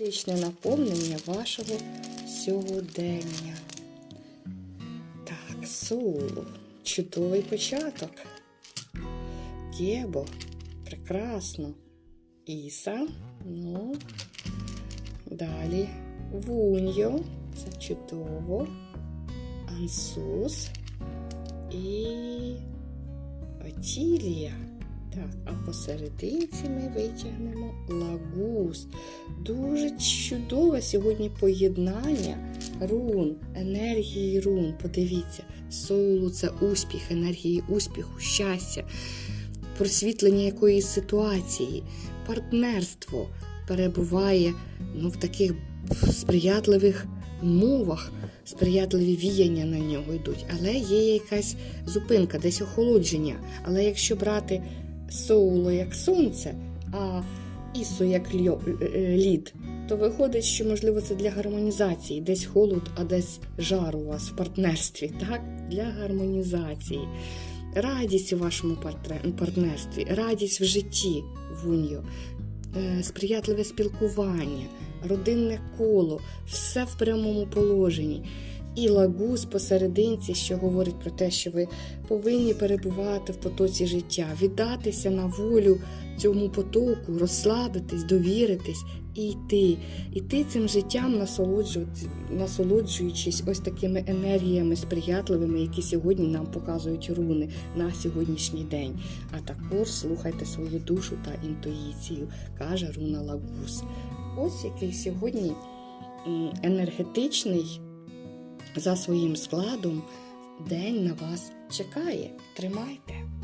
енергетичне наповнення вашого сьогодення. Так, Соул. Чудовий початок. Гебо. Прекрасно. Іса. Ну. Далі. Вуньо. Це чудово. Ансус. І Отілія. Посерединці ми витягнемо лагус. Дуже чудове сьогодні поєднання рун, енергії рун. Подивіться, соулу це успіх, енергії успіху, щастя, просвітлення якоїсь ситуації, партнерство перебуває ну, в таких сприятливих мовах, сприятливі віяння на нього йдуть. Але є якась зупинка, десь охолодження. Але якщо брати соуло як сонце, а ісо як льо- е, лід, то виходить, що можливо це для гармонізації, десь холод, а десь жар у вас в партнерстві, так? Для гармонізації. Радість у вашому партнерстві, радість в житті вуньо, е, сприятливе спілкування, родинне коло, все в прямому положенні. І лагус посерединці, що говорить про те, що ви повинні перебувати в потоці життя, віддатися на волю цьому потоку, розслабитись, довіритись і йти. Іти цим життям, насолоджуючись ось такими енергіями сприятливими, які сьогодні нам показують руни на сьогоднішній день. А також слухайте свою душу та інтуїцію, каже руна Лагус. Ось який сьогодні енергетичний за своїм складом день на вас чекає. Тримайте!